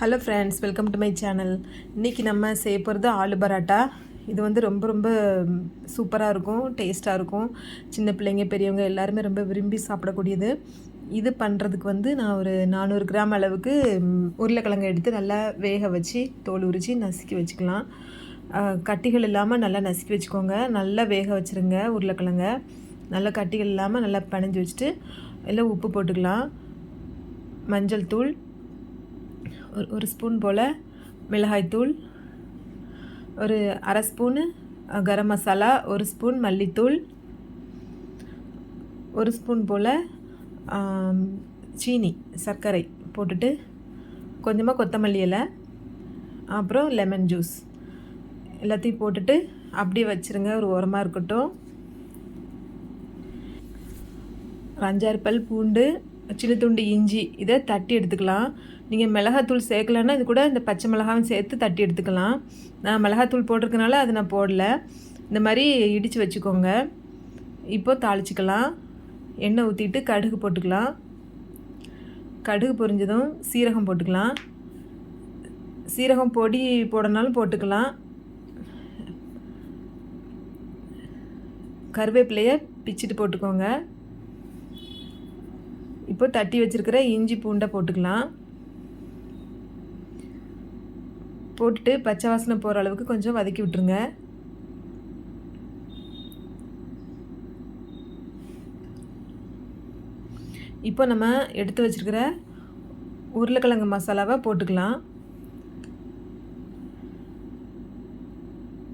Hello friends welcome to my channel இன்றைக்கி நம்ம செய்ய போகிறது ஆலு பராட்டா. இது வந்து ரொம்ப ரொம்ப சூப்பராக இருக்கும் டேஸ்ட்டாக இருக்கும். சின்ன பிள்ளைங்க பெரியவங்க எல்லாருமே ரொம்ப விரும்பி சாப்பிடக்கூடியது. இது பண்ணுறதுக்கு வந்து நான் ஒரு நானூறு கிராம் அளவுக்கு உருளைக்கிழங்கு எடுத்து நல்லா வேக வச்சு தோல் உரித்து நசுக்கி வச்சுக்கலாம். கட்டிகள் இல்லாமல் நல்லா நசுக்கி வச்சுக்கோங்க. நல்லா வேக வச்சுருங்க உருளைக்கிழங்க. நல்லா கட்டிகள் இல்லாமல் நல்லா பிணைஞ்சு வச்சுட்டு எல்லாம் உப்பு போட்டுக்கலாம். மஞ்சள் தூள் ஒரு ஒரு ஸ்பூன் போல் மிளகாய்த்தூள் ஒரு அரை ஸ்பூனு கரம் மசாலா ஒரு ஸ்பூன் மல்லித்தூள் ஒரு ஸ்பூன் போல் சீனி சர்க்கரை போட்டுட்டு கொஞ்சமாக கொத்தமல்லி இலை அப்புறம் லெமன் ஜூஸ் எல்லாத்தையும் போட்டுட்டு அப்படியே வச்சுருங்க. ஒரு உரமாக இருக்கட்டும். ஒரு அஞ்சாறு பல் பூண்டு சின்ன துண்டு இஞ்சி இதை தட்டி எடுத்துக்கலாம். நீங்கள் மிளகாத்தூள் சேர்க்கலன்னா இது கூட இந்த பச்சை மிளகாவும் சேர்த்து தட்டி எடுத்துக்கலாம். நான் மிளகாத்தூள் போட்டிருக்கனால அது நான் போடல. இந்த மாதிரி இடித்து வச்சுக்கோங்க. இப்போ தாளிச்சிக்கலாம். எண்ணெய் ஊற்றிட்டு கடுகு போட்டுக்கலாம். கடுகு பொரிஞ்சதும் சீரகம் போட்டுக்கலாம். சீரகம் பொடி போடனாலும் போட்டுக்கலாம். கருவேப்பிலையை பிச்சுட்டு போட்டுக்கோங்க. இப்போ தட்டி வச்சுருக்கிற இஞ்சி பூண்டை போட்டுக்கலாம். போட்டுட்டு பச்சை வாசனை போகிற அளவுக்கு கொஞ்சம் வதக்கி விட்டுருங்க. இப்போ நம்ம எடுத்து வச்சிருக்கிற உருளைக்கிழங்கு மசாலாவை போட்டுக்கலாம்.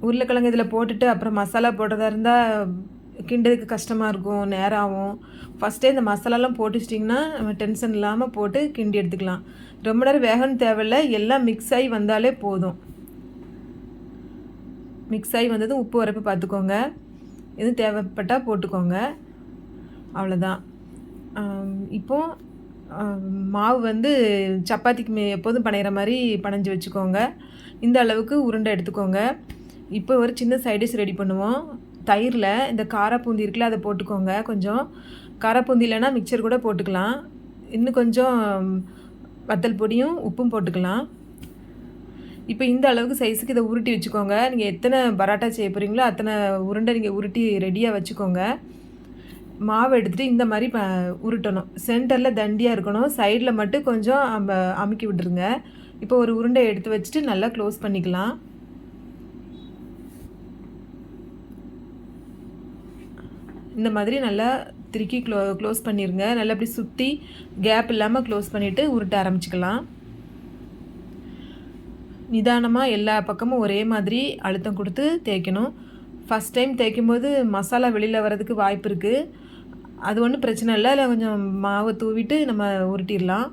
உருளைக்கிழங்கு இதில் போட்டுட்டு அப்புறம் மசாலா போடுறதா இருந்தால் கிண்டதுக்கு கஷ்டமாக இருக்கும் நேரம் ஆகும் ஃபஸ்ட்டே இந்த மசாலாலாம் போட்டுச்சிட்டிங்கன்னா நம்ம டென்ஷன் இல்லாமல் போட்டு கிண்டி எடுத்துக்கலாம். ரொம்ப நேரம் வேகன்னு தேவையில்ல எல்லாம் மிக்ஸ் ஆகி வந்தாலே போதும். மிக்ஸ் ஆகி வந்ததும் உப்பு வரப்பு பார்த்துக்கோங்க. எதுவும் தேவைப்பட்டால் போட்டுக்கோங்க. அவ்வளோதான் ஆம், இப்போ மாவு வந்து சப்பாத்திக்கு மே எப்போதும் பண்ணுற மாதிரி பனைஞ்சு வச்சுக்கோங்க. இந்த அளவுக்கு உருண்டை எடுத்துக்கோங்க. இப்போ ஒரு சின்ன சைடிஷ் ரெடி பண்ணுவோம். தயிரில் இந்த காரப்பூந்தி இருக்குல்ல அதை போட்டுக்கோங்க. கொஞ்சம் காரப்பூந்தி இல்லைன்னா மிக்சர் கூட போட்டுக்கலாம். இன்னும் கொஞ்சம் வத்தல் பொடியும் உப்பும் போட்டுக்கலாம். இப்போ இந்த அளவுக்கு சைஸுக்கு இதை உருட்டி வச்சுக்கோங்க. நீங்கள் எத்தனை பரோட்டா செய்ய போகிறீங்களோ அத்தனை உருண்டை நீங்கள் உருட்டி ரெடியாக வச்சுக்கோங்க. மாவு எடுத்துகிட்டு இந்த மாதிரி ப உருட்டணும். சென்டரில் தண்டியாக இருக்கணும். சைடில் மட்டும் கொஞ்சம் அம்ப அமுக்கி விட்டுருங்க. இப்போ ஒரு உருண்டை எடுத்து வச்சுட்டு நல்லா க்ளோஸ் பண்ணிக்கலாம். இந்த மாதிரி நல்லா திருக்கி க்ளோ க்ளோஸ் பண்ணிடுங்க நல்லா அப்படி சுற்றி கேப் இல்லாமல் க்ளோஸ் பண்ணிவிட்டு உருட்ட ஆரம்பிச்சுக்கலாம். நிதானமாக எல்லா பக்கமும் ஒரே மாதிரி அழுத்தம் கொடுத்து தேய்க்கணும். ஃபஸ்ட் டைம் தேய்க்கும்போது மசாலா வெளியில் வர்றதுக்கு வாய்ப்பு இருக்குது அது ஒன்றும் பிரச்சனை இல்லை. இல்லை கொஞ்சம் மாவை தூவிட்டு நம்ம உருட்டிடலாம்.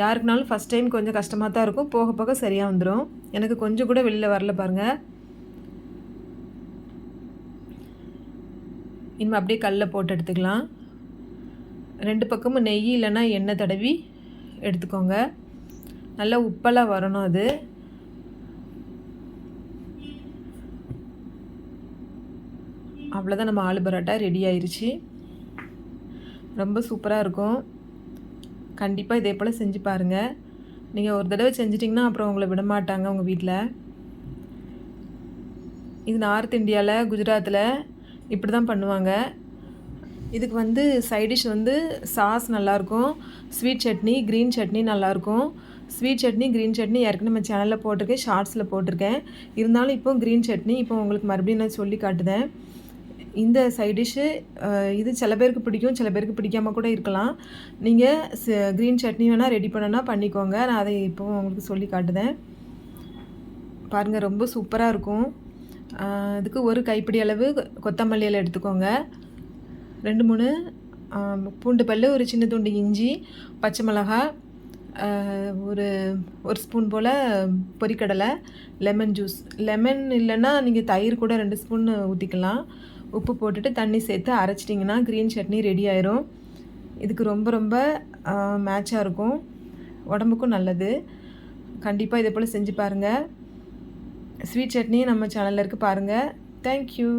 யாருக்குனாலும் ஃபஸ்ட் டைம் கொஞ்சம் கஷ்டமாக தான் இருக்கும். போக போக சரியாக வந்துடும் எனக்கு கொஞ்சம் கூட வெளியில் வரல பாருங்கள் இனிமேல் அப்படியே கல்லில் போட்டு எடுத்துக்கலாம். ரெண்டு பக்கமும் நெய் இல்லைன்னா எண்ணெய் தடவி எடுத்துக்கோங்க. நல்லா உப்பெல்லாம் வரணும் அது. அவ்வளோதான் நம்ம ஆலு பரோட்டா ரெடி ஆயிடுச்சு ரொம்ப சூப்பராக இருக்கும். கண்டிப்பாக இதே போல் செஞ்சு பாருங்கள் நீங்கள் ஒரு தடவை செஞ்சிட்டிங்கன்னா அப்புறம் உங்களை விட மாட்டாங்க உங்கள் வீட்டில் இது நார்த் இந்தியாவில் குஜராத்தில் இப்படி தான் பண்ணுவாங்க. இதுக்கு வந்து சைடிஷ் வந்து சாஸ் நல்லாயிருக்கும் ஸ்வீட் சட்னி க்ரீன் சட்னி நல்லாயிருக்கும் ஸ்வீட் சட்னி க்ரீன் சட்னி ஏற்கனவே நம்ம சேனலில் போட்டிருக்கேன் ஷார்ட்ஸில் போட்டிருக்கேன். இருந்தாலும் இப்போ க்ரீன் சட்னி இப்போ உங்களுக்கு மறுபடியும் நான் சொல்லி காட்டுதேன். இந்த சைடிஷ்ஷு இது சில பேருக்கு பிடிக்கும் சில பேருக்கு பிடிக்காமல் கூட இருக்கலாம். நீங்கள் க்ரீன் சட்னி வேணால் ரெடி பண்ணனா பண்ணிக்கோங்க. நான் அதை இப்போ உங்களுக்கு சொல்லி காட்டுதேன். பாருங்கள் ரொம்ப சூப்பராக இருக்கும். இதுக்கு ஒரு கைப்பிடி அளவு கொ- கொத்தமல்லி இலை எடுத்துக்கோங்க. ரெண்டு மூணு பூண்டு பல் ஒரு சின்ன துண்டு இஞ்சி பச்சை மிளகாய் ஒரு ஒரு ஸ்பூன் போல் பொரிக்கடலை லெமன் ஜூஸ். லெமன் இல்லைன்னா நீங்கள் தயிர் கூட ரெண்டு ஸ்பூன் ஊற்றிக்கலாம் உப்பு போட்டுட்டு தண்ணி சேர்த்து அரைச்சிட்டிங்கன்னா க்ரீன் சட்னி ரெடி ஆயிரும். இதுக்கு ரொம்ப ரொம்ப மேட்சாக இருக்கும். உடம்புக்கும் நல்லது. கண்டிப்பாக இதே போல் செஞ்சு பாருங்கள் ஸ்வீட் சட்னி நம்ம சேனலில் இருக்குது பாருங்கள் தேங்க்யூ